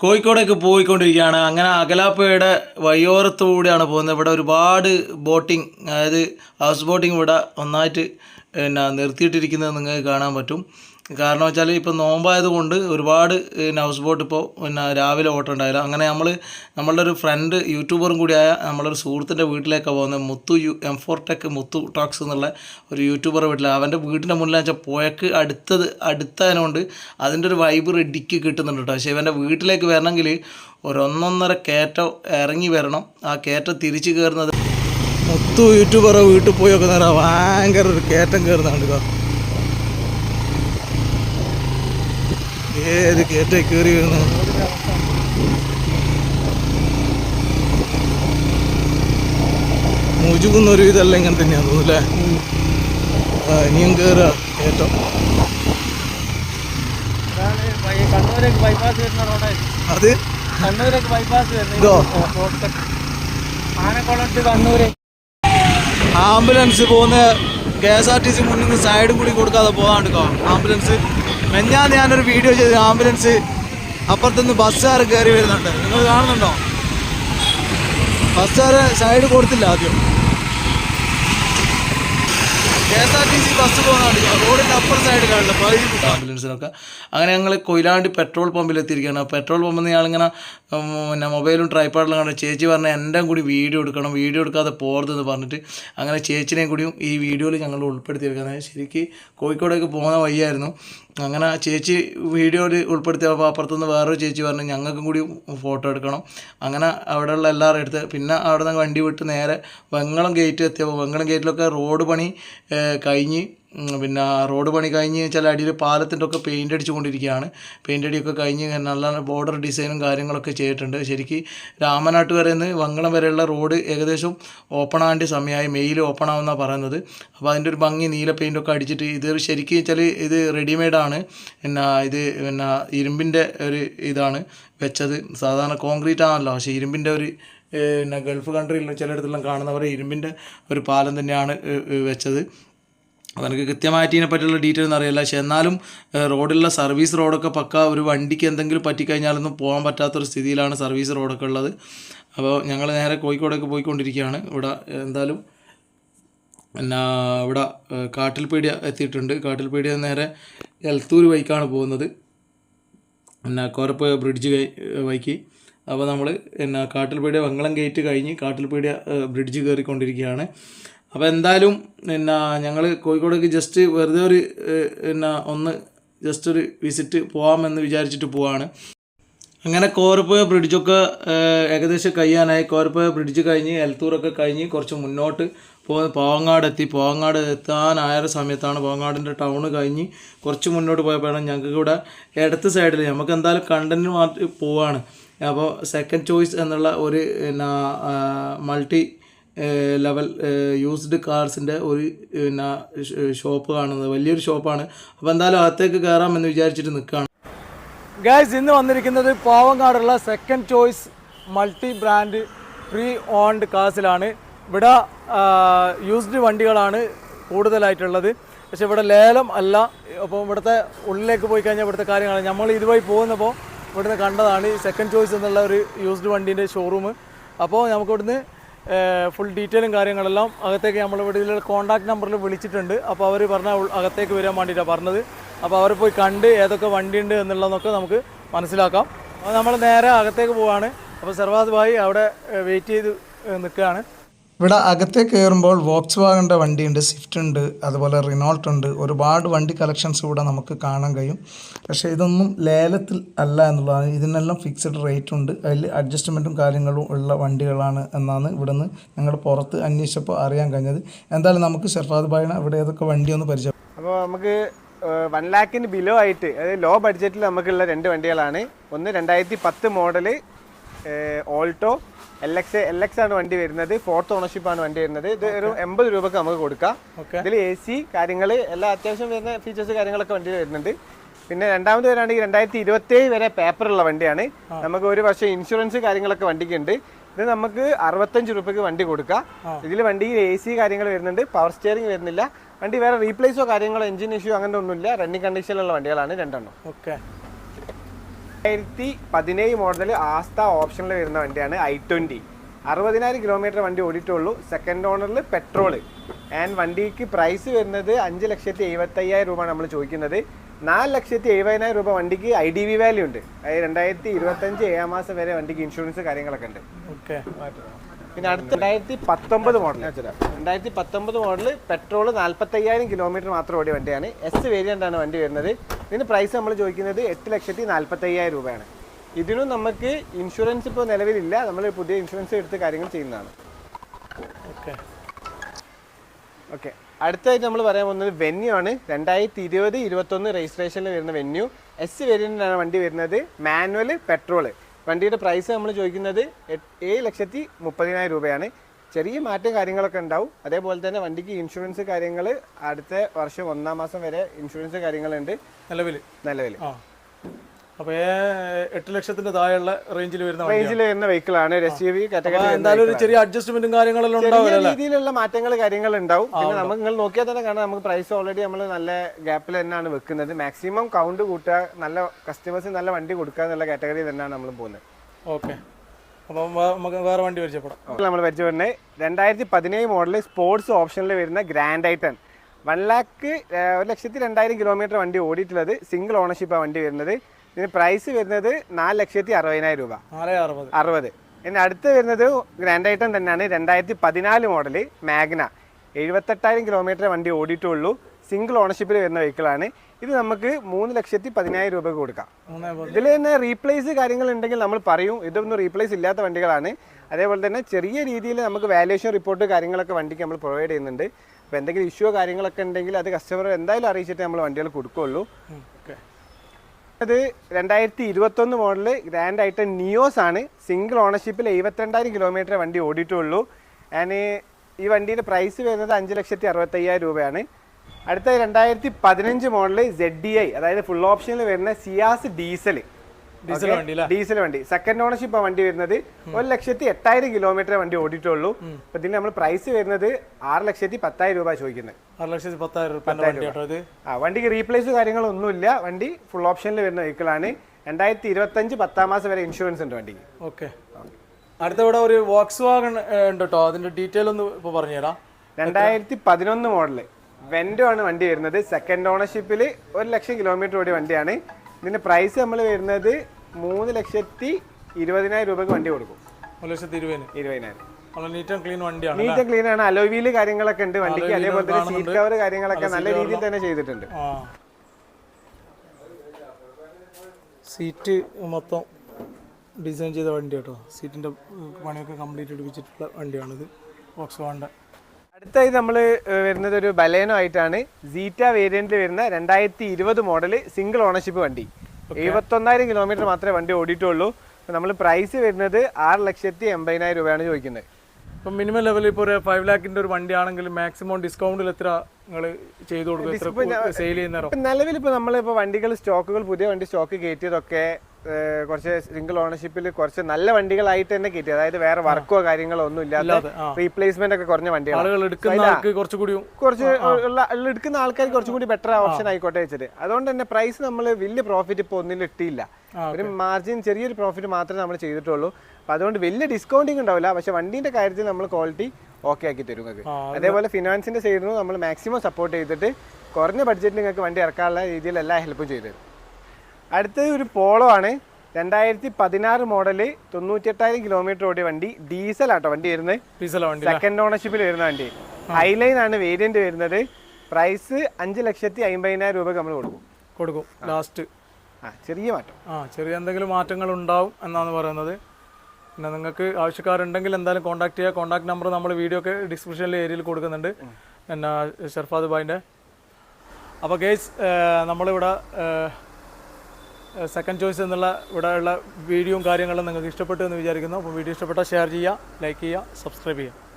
കോഴിക്കോടേക്ക് പോയിക്കൊണ്ടിരിക്കുകയാണ്. അങ്ങനെ അകലാപ്പയുടെ വഴിയോരത്തുകൂടിയാണ് പോകുന്നത്. ഇവിടെ ഒരുപാട് ബോട്ടിംഗ് അതായത് ഹൗസ് ബോട്ടിംഗ് ഇവിടെ ഒന്നായിട്ട് പിന്നെ നിർത്തിയിട്ടിരിക്കുന്നത് നിങ്ങൾക്ക് കാണാൻ പറ്റും. കാരണം വെച്ചാൽ ഇപ്പോൾ നോമ്പായത് കൊണ്ട് ഒരുപാട് ഹൗസ് ബോട്ട് ഇപ്പോൾ പിന്നെ രാവിലെ ഓട്ടം ഉണ്ടായില്ല. അങ്ങനെ നമ്മൾ നമ്മളുടെ ഒരു ഫ്രണ്ട് യൂട്യൂബറും കൂടിയായ നമ്മളൊരു സുഹൃത്തിന്റെ വീട്ടിലേക്കാണ് പോകുന്നത്. Muthu U M four tech Muthu talks എന്നുള്ള ഒരു യൂട്യൂബർ വീട്ടിൽ അവന്റെ വീട്ടിന്റെ മുന്നിൽ വെച്ചാൽ പുഴക്ക് അടുത്തത് അടുത്തതിനോണ്ട് അതിന്റെ ഒരു വൈബ് റെഡിക്ക് കിട്ടുന്നുണ്ട് കേട്ടോ പക്ഷേ ഇവന്റെ വീട്ടിലേക്ക് വരണമെങ്കിൽ ഒരു ഒന്നൊന്നര കയറ്റം ഇറങ്ങി വരണം. ആ കയറ്റം തിരിച്ച് കയറുന്നത് മുത്തു യൂട്യൂബറെ വീട്ടിൽ പോയി ഒക്കെ നേരം ഭയങ്കര ഒരു കയറ്റം കയറുന്നുണ്ട് കേട്ടോ ഏത് കേറ്റ കയറി വരുന്നു? മുജുകുന്ന ഒരു ഇതല്ല ഇങ്ങനെ തന്നെയാണ് തോന്നുന്നല്ലേ? ആ ഇനിയും കയറുക കയറ്റം കണ്ണൂരേക്ക് ബൈപ്പാസ് വരുന്ന റോഡായി അത്? കണ്ണൂരേക്ക് ബൈപ്പാസ് ഇതോ? വരുന്ന ആനക്കുളം ടു കണ്ണൂര്. ആംബുലൻസ് പോകുന്ന K S R T C മുന്നിൽ നിന്ന് സൈഡും കൂടി കൊടുക്കാതെ പോകാണ്ട് ആംബുലൻസ്. മെഞ്ഞാന്ന് ഞാനൊരു വീഡിയോ ചെയ്ത് ആംബുലൻസ് അപ്പുറത്തുനിന്ന് ബസ്സുകാർ കയറി വരുന്നുണ്ട്. നിങ്ങൾ കാണുന്നുണ്ടോ? ബസ്സുകാർ സൈഡ് കൊടുത്തില്ല ആദ്യം. K S R T C bus പോകുന്നുണ്ട് റോഡിന്റെ അപ്പുറം സൈഡിലാണ് ആംബുലൻസിനൊക്കെ. അങ്ങനെ ഞങ്ങൾ കൊയിലാണ്ടി പെട്രോൾ പമ്പിൽ എത്തിയിരിക്കുകയാണ് പെട്രോൾ പമ്പിൽ നിന്ന് ഞങ്ങളിങ്ങനെ പിന്നെ മൊബൈലും ട്രൈപ്പാഡിലും കണ്ട ചേച്ചി പറഞ്ഞാൽ എന്റെ കൂടി വീഡിയോ എടുക്കണം വീഡിയോ എടുക്കാതെ പോകരുതെന്ന് പറഞ്ഞിട്ട് അങ്ങനെ ചേച്ചിനെയും കൂടിയും ഈ വീഡിയോയിൽ ഞങ്ങൾ ഉൾപ്പെടുത്തിയിരിക്കുന്നത് ശരിക്ക് കോഴിക്കോടേക്ക് പോകുന്ന വഴിയായിരുന്നു. അങ്ങനെ ചേച്ചി വീഡിയോയിൽ ഉൾപ്പെടുത്തിയപ്പോൾ അപ്പുറത്തുനിന്ന് വേറൊരു ചേച്ചി പറഞ്ഞു ഞങ്ങൾക്കും കൂടി ഫോട്ടോ എടുക്കണം. അങ്ങനെ അവിടെയുള്ള എല്ലാവരും എടുത്ത് പിന്നെ അവിടെ നിന്ന് വണ്ടി വിട്ട് നേരെ വെങ്ങളം ഗേറ്റ് എത്തിയപ്പോൾ വെങ്ങളം ഗേറ്റിലൊക്കെ റോഡ് പണി കഴിഞ്ഞ് പിന്നെ റോഡ് പണി കഴിഞ്ഞ് ചില അടിയിൽ പാലത്തിന്റെ ഒക്കെ പെയിന്റ് അടിച്ചുകൊണ്ടിരിക്കുകയാണ്. പെയിന്റ് അടിയൊക്കെ കഴിഞ്ഞ് നല്ല ബോർഡർ ഡിസൈനും കാര്യങ്ങളൊക്കെ ചെയ്തിട്ടുണ്ട്. ശരിക്ക് രാമനാട്ട് വരെ നിന്ന് വങ്കളം വരെയുള്ള റോഡ് ഏകദേശം ഓപ്പൺ ആവേണ്ട സമയമായി. മെയിൽ ഓപ്പൺ ആവുമെന്നാണ് പറയുന്നത്. അപ്പോൾ അതിന്റെ ഒരു ഭംഗി നീല പെയിന്റൊക്കെ അടിച്ചിട്ട് ഇത് ശരിക്കും വെച്ചാൽ ഇത് റെഡിമെയ്ഡാണ് പിന്നെ ഇത് പിന്നെ ഇരുമ്പിന്റെ ഒരു ഇതാണ് വെച്ചത്. സാധാരണ കോൺക്രീറ്റ് ആണല്ലോ. പക്ഷേ ഇരുമ്പിന്റെ ഒരു പിന്നെ ഗൾഫ് കൺട്രിയിൽ ചിലയിടത്തെല്ലാം കാണുന്നവരെ ഇരുമ്പിന്റെ ഒരു പാലം തന്നെയാണ് വെച്ചത്. അപ്പോൾ എനിക്ക് കൃത്യമായിട്ട് ഇതിനെ പറ്റിയുള്ള ഡീറ്റെയിൽ ഒന്നും അറിയില്ല. പക്ഷേ എന്നാലും റോഡിലുള്ള സർവീസ് റോഡൊക്കെ പക്ക ഒരു വണ്ടിക്ക് എന്തെങ്കിലും പറ്റിക്കഴിഞ്ഞാലൊന്നും പോകാൻ പറ്റാത്തൊരു സ്ഥിതിയിലാണ് സർവീസ് റോഡൊക്കെ ഉള്ളത്. അപ്പോൾ ഞങ്ങൾ നേരെ കോഴിക്കോടേക്ക് പോയിക്കൊണ്ടിരിക്കുകയാണ്. ഇവിടെ എന്തായാലും പിന്നെ ഇവിടെ കാട്ടിൽപീടിയ എത്തിയിട്ടുണ്ട്. കാട്ടിൽപീടിയ നേരെ എൽത്തൂർ വൈക്കാണ് പോകുന്നത്. പിന്നെ കോരപ്പ് ബ്രിഡ്ജ് വൈക്ക് അപ്പോൾ നമ്മൾ പിന്നെ കാട്ടിൽപീടിയ വങ്കളം ഗേറ്റ് കഴിഞ്ഞ് കാട്ടിൽപീടിയ ബ്രിഡ്ജ് കയറിക്കൊണ്ടിരിക്കുകയാണ് അപ്പോൾ എന്തായാലും പിന്നെ ഞങ്ങൾ കോഴിക്കോടേക്ക് ജസ്റ്റ് വെറുതെ ഒരു പിന്നെ ഒന്ന് ജസ്റ്റ് ഒരു വിസിറ്റ് പോകാമെന്ന് വിചാരിച്ചിട്ട് പോവാണ്. അങ്ങനെ കോരപ്പുഴ ബ്രിഡ്ജൊക്കെ ഏകദേശം കഴിയാനായി. കോരപ്പുഴ ബ്രിഡ്ജ് കഴിഞ്ഞ് എൽത്തൂറൊക്കെ കഴിഞ്ഞ് കുറച്ച് മുന്നോട്ട് പോകുന്ന പാവങ്ങാട് എത്തി. പാവങ്ങാട് എത്താനായ സമയത്താണ് പാവങ്ങാടിന്റെ ടൗൺ കഴിഞ്ഞ് കുറച്ച് മുന്നോട്ട് പോയപ്പോഴാണ് ഞങ്ങൾക്ക് ഇവിടെ ഇടത്ത് സൈഡിൽ നമുക്ക് എന്തായാലും കണ്ടന്റ് മാറ്റി പോവാണ്. അപ്പോൾ സെക്കൻഡ് ചോയ്സ് എന്നുള്ള ഒരു പിന്നെ മൾട്ടി ലെവൽ യൂസ്ഡ് കാർസിന്റെ ഒരു പിന്നെ ഷോപ്പ് കാണുന്നത്. വലിയൊരു ഷോപ്പാണ് അപ്പോൾ എന്തായാലും അകത്തേക്ക് കയറാമെന്ന് വിചാരിച്ചിട്ട് നിൽക്കുകയാണ് ഗൈസ് ഇന്ന് വന്നിരിക്കുന്നത് പാവങ്ങാടുള്ള second choice multi brand pre owned കാസിലാണ് ഇവിടെ യൂസ്ഡ് വണ്ടികളാണ് കൂടുതലായിട്ടുള്ളത്. പക്ഷെ ഇവിടെ ലേലം അല്ല. അപ്പോൾ ഇവിടുത്തെ ഉള്ളിലേക്ക് പോയി കഴിഞ്ഞാൽ ഇവിടുത്തെ കാര്യങ്ങളാണ്. നമ്മൾ ഇതുവഴി പോകുന്നപ്പോൾ ഇവിടുന്ന് കണ്ടതാണ് സെക്കൻഡ് ചോയ്സ് എന്നുള്ള ഒരു യൂസ്ഡ് വണ്ടീന്റെ ഷോറൂം അപ്പോൾ നമുക്ക് ഇവിടുന്ന് ഫുൾ ഡീറ്റെയിലും കാര്യങ്ങളെല്ലാം അകത്തേക്ക് നമ്മൾ ഇവിടെ കോൺടാക്ട് നമ്പറിൽ വിളിച്ചിട്ടുണ്ട്. അപ്പോൾ അവർ പറഞ്ഞ ഉൾ- അകത്തേക്ക് വരാൻ വേണ്ടിയിട്ടാണ് പറഞ്ഞത്. അപ്പോൾ അവർ പോയി കണ്ട് ഏതൊക്കെ വണ്ടിയുണ്ട് എന്നുള്ളതൊക്കെ നമുക്ക് മനസ്സിലാക്കാം. അപ്പോൾ നമ്മൾ നേരെ അകത്തേക്ക് പോവാണ്. അപ്പോൾ സർവാദ് ഭായി അവിടെ വെയിറ്റ് ചെയ്ത് നിൽക്കുകയാണ്. ഇവിടെ അകത്തേ കയറുമ്പോൾ വോക്സ് വാഗന്റെ വണ്ടിയുണ്ട് സ്വിഫ്റ്റ് ഉണ്ട് അതുപോലെ റിനോൾട്ട് ഉണ്ട്. ഒരുപാട് വണ്ടി കളക്ഷൻസ് ഇവിടെ നമുക്ക് കാണാൻ കഴിയും. പക്ഷേ ഇതൊന്നും ലേലത്തിൽ അല്ല എന്നുള്ളതാണ്. ഇതിനെല്ലാം ഫിക്സഡ് റേറ്റ് ഉണ്ട്. അതിൽ അഡ്ജസ്റ്റ്മെന്റും കാര്യങ്ങളും ഉള്ള വണ്ടികളാണ് എന്നാണ് ഇവിടെ നിന്ന് ഞങ്ങൾ പുറത്ത് അന്വേഷിച്ചപ്പോൾ അറിയാൻ കഴിഞ്ഞത്. എന്തായാലും നമുക്ക് ഷെർഫാദ് ഭായിനെ ഇവിടെ ഏതൊക്കെ വണ്ടി ഒന്ന് പരിചയം അപ്പോൾ നമുക്ക് വൺ ലാക്കിന് ബിലോ ആയിട്ട് അതായത് ലോ ബഡ്ജറ്റിൽ നമുക്കുള്ള രണ്ട് വണ്ടികളാണ്. ഒന്ന് രണ്ടായിരത്തി പത്ത് model Alto L X L X ആണ് വണ്ടി വരുന്നത്. ഫോർത്ത് ഓണർഷിപ്പ് ആണ് വണ്ടി വരുന്നത്. ഇത് ഒരു എൺപത് രൂപക്ക് നമുക്ക് കൊടുക്കാം. ഇതിൽ എ സി കാര്യങ്ങൾ എല്ലാ അത്യാവശ്യം വരുന്ന ഫീച്ചേഴ്സ് കാര്യങ്ങളൊക്കെ വണ്ടിയിൽ വരുന്നുണ്ട്. പിന്നെ രണ്ടാമത് വരാണെങ്കിൽ രണ്ടായിരത്തി ഇരുപത്തി വരെ പേപ്പറുള്ള വണ്ടിയാണ്. നമുക്ക് ഒരു വർഷം ഇൻഷുറൻസ് കാര്യങ്ങളൊക്കെ വണ്ടിക്ക് ഉണ്ട്. ഇത് നമുക്ക് അറുപത്തഞ്ച് രൂപയ്ക്ക് വണ്ടി കൊടുക്കാം. ഇതിൽ വണ്ടിയിൽ എ സി കാര്യങ്ങൾ വരുന്നുണ്ട്. പവർ സ്റ്റിയറിംഗ് വരുന്നില്ല. വണ്ടി വേറെ റീപ്ലേസോ കാര്യങ്ങളോ എഞ്ചിൻ ഇഷ്യൂ അങ്ങനെ ഒന്നുമില്ല. റണ്ണിങ് കണ്ടീഷനിലുള്ള വണ്ടികളാണ് രണ്ടെണ്ണം. ഓക്കെ രണ്ടായിരത്തി പതിനേഴ് മോഡൽ ആസ്ത ഓപ്ഷനിൽ വരുന്ന വണ്ടിയാണ് ഐ ട്വന്റി അറുപതിനായിരം കിലോമീറ്റർ വണ്ടി ഓടിയിട്ടുള്ളൂ. സെക്കൻഡ് ഓണറിൽ പെട്രോൾ ആൻഡ് വണ്ടിക്ക് പ്രൈസ് വരുന്നത് അഞ്ച് ലക്ഷത്തി എഴുപത്തയ്യായിരം രൂപ നമ്മൾ ചോദിക്കുന്നത്. നാല് ലക്ഷത്തി എഴുപതിനായിരം രൂപ വണ്ടിക്ക് ഐ ഡി വി വാല്യൂ ഉണ്ട്. അതായത് രണ്ടായിരത്തി ഇരുപത്തഞ്ച് ഏഴാം മാസം വരെ വണ്ടിക്ക് ഇൻഷുറൻസ് കാര്യങ്ങളൊക്കെ ഉണ്ട്. ഓക്കെ. പിന്നെ അടുത്ത രണ്ടായിരത്തി പത്തൊമ്പത് മോഡൽ രണ്ടായിരത്തി പത്തൊമ്പത് മോഡൽ പെട്രോൾ നാൽപ്പത്തയ്യായിരം കിലോമീറ്റർ മാത്രം ഓടിയ വണ്ടിയാണ്. എസ് വേരിയന്റ് ആണ് വണ്ടി വരുന്നത്. ഇതിന് പ്രൈസ് നമ്മൾ ചോദിക്കുന്നത് എട്ട് ലക്ഷത്തി നാൽപ്പത്തയ്യായിരം രൂപയാണ്. ഇതിനും നമുക്ക് ഇൻഷുറൻസ് ഇപ്പോൾ നിലവിലില്ല. നമ്മൾ പുതിയ ഇൻഷുറൻസ് എടുത്ത് കാര്യങ്ങൾ ചെയ്യുന്നതാണ്. ഓക്കെ ഓക്കെ അടുത്തായിട്ട് നമ്മൾ പറയാൻ പോകുന്നത് വെന്യൂ ആണ്. രണ്ടായിരത്തി ഇരുപത് ഇരുപത്തൊന്ന് രജിസ്ട്രേഷനിൽ വരുന്ന വെന്യൂ എസ് വേരിയന്റാണ് വണ്ടി വരുന്നത്. മാനുവൽ പെട്രോൾ വണ്ടിയുടെ പ്രൈസ് നമ്മൾ ചോദിക്കുന്നത് ഏഴ് ലക്ഷത്തി മുപ്പതിനായിരം രൂപയാണ്. ചെറിയ മാറ്റം കാര്യങ്ങളൊക്കെ ഉണ്ടാവും. അതേപോലെ തന്നെ വണ്ടിക്ക് ഇൻഷുറൻസ് കാര്യങ്ങൾ അടുത്ത വർഷം ഒന്നാം മാസം വരെ ഇൻഷുറൻസ് കാര്യങ്ങളുണ്ട്. നിലവിൽ. നിലവിൽ. അപ്പോൾ എട്ട് ലക്ഷത്തിന്റെ താഴെയുള്ള റേഞ്ചിൽ വരുന്ന റേഞ്ചിൽ വരുന്ന വെഹിക്കിളാണ് എസ് യു വി കാറ്റഗറി ഒരു ചെറിയ അഡ്ജസ്റ്റ്മെന്റും കാര്യങ്ങളെല്ലാം ഉണ്ടാവും രീതിയിലുള്ള മാറ്റങ്ങൾ കാര്യങ്ങൾ ഉണ്ടാവും. പിന്നെ നമുക്ക് നിങ്ങൾ നോക്കിയാൽ തന്നെ കാണാം. നമുക്ക് പ്രൈസ് ഓൾറെഡി നമ്മൾ നല്ല ഗ്യാപ്പിൽ തന്നെയാണ് വെക്കുന്നത്. മാക്സിമം കൗണ്ട് കൂട്ടുക നല്ല കസ്റ്റമേഴ്സിന് നല്ല വണ്ടി കൊടുക്കുക എന്നുള്ള കാറ്റഗറി തന്നെയാണ് നമ്മൾ പോകുന്നത്. ഓക്കെ അപ്പം വേ- നമുക്ക് വേറെ വണ്ടി പരിചയപ്പെടാം. നമ്മൾ പരിചയപ്പെടുന്നത് രണ്ടായിരത്തി പതിനേഴ് മോഡൽ സ്പോർട്സ് ഓപ്ഷനിൽ വരുന്ന ഗ്രാൻഡ് ഐറ്റൺ വൺ ലാക്ക് ഒരു ലക്ഷത്തി രണ്ടായിരം കിലോമീറ്റർ വണ്ടി ഓടിയിട്ടുള്ളത് സിംഗിൾ ഓണർഷിപ്പാണ് വണ്ടി വരുന്നത്. ഇതിന് പ്രൈസ് വരുന്നത് നാല് ലക്ഷത്തി അറുപതിനായിരം രൂപ. അറുപത്. ഇനി അടുത്ത് വരുന്നത് ഗ്രാൻഡ് ഐറ്റം തന്നെയാണ് രണ്ടായിരത്തി പതിനാല് മോഡൽ മാഗ്ന എഴുപത്തെട്ടായിരം കിലോമീറ്റർ വണ്ടി ഓടിയിട്ടുള്ളൂ. സിംഗിൾ ഓണർഷിപ്പിൽ വരുന്ന വെഹിക്കിളാണ് ഇത് നമുക്ക് മൂന്ന് ലക്ഷത്തി പതിനായിരം രൂപയ്ക്ക് കൊടുക്കാം. ഇതിൽ തന്നെ റീപ്ലേസ് കാര്യങ്ങൾ ഉണ്ടെങ്കിൽ നമ്മൾ പറയും ഇതൊന്നും റീപ്ലേസ് ഇല്ലാത്ത വണ്ടികളാണ്. അതേപോലെ തന്നെ ചെറിയ രീതിയിൽ നമുക്ക് വാല്യുവേഷൻ റിപ്പോർട്ട് കാര്യങ്ങളൊക്കെ വണ്ടിക്ക് നമ്മൾ പ്രൊവൈഡ് ചെയ്യുന്നുണ്ട്. അപ്പോൾ എന്തെങ്കിലും ഇഷ്യൂ കാര്യങ്ങളൊക്കെ ഉണ്ടെങ്കിൽ അത് കസ്റ്റമർ എന്തായാലും അറിയിച്ചിട്ട് നമ്മൾ വണ്ടികൾ കൊടുക്കുകയുള്ളൂ അത് രണ്ടായിരത്തി ഇരുപത്തൊന്ന് മോഡൽ ഗ്രാൻഡ് ആയിട്ട് നിയോസ് ആണ്. സിംഗിൾ ഓണർഷിപ്പിൽ എഴുപത്തിരണ്ടായിരം കിലോമീറ്റർ വണ്ടി ഓടിയിട്ടുള്ളൂ. ആൻഡ് ഈ വണ്ടിയുടെ പ്രൈസ് വരുന്നത് അഞ്ച് ലക്ഷത്തി അറുപത്തയ്യായിരം രൂപയാണ്. അടുത്ത രണ്ടായിരത്തി പതിനഞ്ച് മോഡൽ സെഡ് ഡി ഐ അതായത് ഫുൾ ഓപ്ഷനിൽ വരുന്ന സിയാസ് ഡീസൽ ഡീസൽ വണ്ടി അല്ലേ ഡീസൽ വണ്ടി. സെക്കൻഡ് ഓണർഷിപ്പ് ആ വണ്ടി വരുന്നത് ഒരു ലക്ഷത്തി എട്ടായിരം കിലോമീറ്റർ വണ്ടി ഓടിയിട്ടുള്ളൂ. അപ്പൊ ഇതിന് നമ്മൾ പ്രൈസ് വരുന്നത് ആറ് ലക്ഷത്തി പത്തായിരം രൂപ ചോദിക്കുന്നത് ആറ് ലക്ഷത്തി പത്തായിരം രൂപ ആ വണ്ടിക്ക് റീപ്ലേസ് കാര്യങ്ങളൊന്നുമില്ല. വണ്ടി ഫുൾ ഓപ്ഷനിൽ വരുന്ന വെഹിക്കിളാണ് രണ്ടായിരത്തി ഇരുപത്തഞ്ച് പത്താം മാസം വരെ ഇൻഷുറൻസ് ഉണ്ട് വണ്ടിക്ക്. ഓക്കെ. അടുത്ത ഇവിടെ ഒരു വോക്സ് വാഗൺ ഉണ്ട് കേട്ടോ അതിന്റെ ഡീറ്റെയിൽ ഒന്ന് ഇപ്പൊ പറഞ്ഞുതരാം. രണ്ടായിരത്തി പതിനൊന്ന് മോഡൽ. വെൻഡോ ആണ് വണ്ടി വരുന്നത്. സെക്കൻഡ് ഓണർഷിപ്പിൽ ഒരു ലക്ഷം കിലോമീറ്റർ ഓടിയ വണ്ടിയാണ്. ഇതിന്റെ പ്രൈസ് നമ്മൾ വരുന്നത് മൂന്ന് ലക്ഷത്തി ഇരുപതിനായിരം രൂപയ്ക്ക് വണ്ടി കൊടുക്കും. ഒരു ലക്ഷത്തി ഇരുപതിന്? ഇരുപതിനായിരം. നീറ്റ് ക്ലീൻ ആണ്. അലോവീൽ കാര്യങ്ങളൊക്കെ ഉണ്ട്. വണ്ടിക്ക് അതേപോലെ തന്നെ സീറ്റ് കവർ കാര്യങ്ങളൊക്കെ നല്ല രീതിയിൽ തന്നെ ചെയ്തിട്ടുണ്ട്. സീറ്റ് മൊത്തം ഡിസൈൻ ചെയ്ത വണ്ടി കേട്ടോ സീറ്റിന്റെ പണിയൊക്കെ കംപ്ലീറ്റ് എടുപ്പിച്ചിട്ടുള്ള വണ്ടിയാണിത്. വോക്സ് വാഗണിന്റെ അടുത്തായി നമ്മൾ വരുന്നത് ഒരു ബലേനോ ആയിട്ടാണ്. സീറ്റ വേരിയന്റിൽ വരുന്ന രണ്ടായിരത്തി ഇരുപത് മോഡൽ സിംഗിൾ ഓണർഷിപ്പ് വണ്ടി എഴുപത്തൊന്നായിരം കിലോമീറ്റർ മാത്രമേ വണ്ടി ഓടിയിട്ടുള്ളൂ. നമ്മൾ പ്രൈസ് വരുന്നത് ആറ് ലക്ഷത്തി എൺപതിനായിരം രൂപയാണ് ചോദിക്കുന്നത്. ഇപ്പം മിനിമം ലെവലിൽ ഇപ്പോൾ ഒരു ഫൈവ് ലാക്കിന്റെ ഒരു വണ്ടിയാണെങ്കിൽ മാക്സിമം ഡിസ്കൗണ്ടിൽ എത്ര നിങ്ങൾ ചെയ്തു കൊടുക്കും? സെയിൽ ചെയ്യുന്ന ഇപ്പം നിലവിൽ ഇപ്പോൾ നമ്മളിപ്പോൾ വണ്ടികൾ സ്റ്റോക്കുകൾ പുതിയ വണ്ടി സ്റ്റോക്ക് കയറ്റിയതൊക്കെ കുറച്ച് സിംഗിൾ ഓണർഷിപ്പിൽ കുറച്ച് നല്ല വണ്ടികളായിട്ട് തന്നെ കിട്ടി. അതായത് വേറെ വർക്കോ കാര്യങ്ങളോ ഒന്നും ഇല്ലാതെ റീപ്ലേസ്മെന്റ് ഒക്കെ കുറഞ്ഞ വണ്ടികളാണ് കുറച്ച് എടുക്കുന്ന ആൾക്കാർക്ക് കുറച്ചും കൂടി ബെറ്റർ ഓപ്ഷൻ ആയിക്കോട്ടെ വെച്ചിട്ട് അതുകൊണ്ട് തന്നെ പ്രൈസ് നമ്മൾ വലിയ പ്രോഫിറ്റ് ഇപ്പോൾ ഒന്നിലും ഇട്ടില്ല ഒരു മാർജിൻ ചെറിയൊരു പ്രോഫിറ്റ് മാത്രമേ നമ്മൾ ചെയ്തിട്ടുള്ളൂ. അപ്പൊ അതുകൊണ്ട് വലിയ ഡിസ്കൗണ്ടിങ് ഉണ്ടാവില്ല. പക്ഷെ വണ്ടിന്റെ കാര്യത്തിൽ നമ്മൾ ക്വാളിറ്റി ഓക്കെ ആക്കി തരും നിങ്ങൾക്ക്. അതേപോലെ ഫിനാൻസിന്റെ സൈഡിൽ നിന്ന് നമ്മൾ മാക്സിമം സപ്പോർട്ട് ചെയ്തിട്ട് കുറഞ്ഞ ബഡ്ജറ്റിൽ നിങ്ങൾക്ക് വണ്ടി ഇറക്കാനുള്ള രീതിയിൽ എല്ലാ ഹെൽപ്പും ചെയ്തു തരും. അടുത്തത് ഒരു പോളോ ആണ്. രണ്ടായിരത്തി പതിനാറ് മോഡൽ തൊണ്ണൂറ്റെട്ടായിരം കിലോമീറ്റർ ഓടിയ വണ്ടി. ഡീസൽ ആട്ടോ വണ്ടി വരുന്നത്. വണ്ടി സെക്കൻഡ് ഓണർഷിപ്പിൽ വരുന്ന വണ്ടി. ഹൈലൈൻ ആണ് വേരിയന്റ് വരുന്നത്. പ്രൈസ് അഞ്ച് ലക്ഷത്തി അമ്പതിനായിരം രൂപ നമ്മൾ കൊടുക്കും. കൊടുക്കും. ലാസ്റ്റ് ആ ചെറിയ മാറ്റം. ആ ചെറിയ എന്തെങ്കിലും മാറ്റങ്ങൾ ഉണ്ടാവും എന്നാണ് പറയുന്നത്. പിന്നെ നിങ്ങൾക്ക് ആവശ്യക്കാരുണ്ടെങ്കിൽ എന്തായാലും കോൺടാക്ട് ചെയ്യുക കോൺടാക്ട് നമ്പർ നമ്മൾ വീഡിയോ ഒക്കെ ഡിസ്ക്രിപ്ഷനിൽ ഏരിയയിൽ കൊടുക്കുന്നുണ്ട്. പിന്നെ ഷെർഫാദ് ബായിന്റെ അപ്പോൾ ഗേസ് നമ്മളിവിടെ സെക്കൻഡ് ചോയ്സ് എന്നുള്ള ഇവിടെ ഉള്ള വീഡിയോയും കാര്യങ്ങളും നിങ്ങൾക്ക് ഇഷ്ടപ്പെട്ടു എന്ന് വിചാരിക്കുന്നു. അപ്പോൾ വീഡിയോ ഇഷ്ടപ്പെട്ടാൽ ഷെയർ ചെയ്യുക ലൈക്ക് ചെയ്യുക സബ്സ്ക്രൈബ് ചെയ്യുക.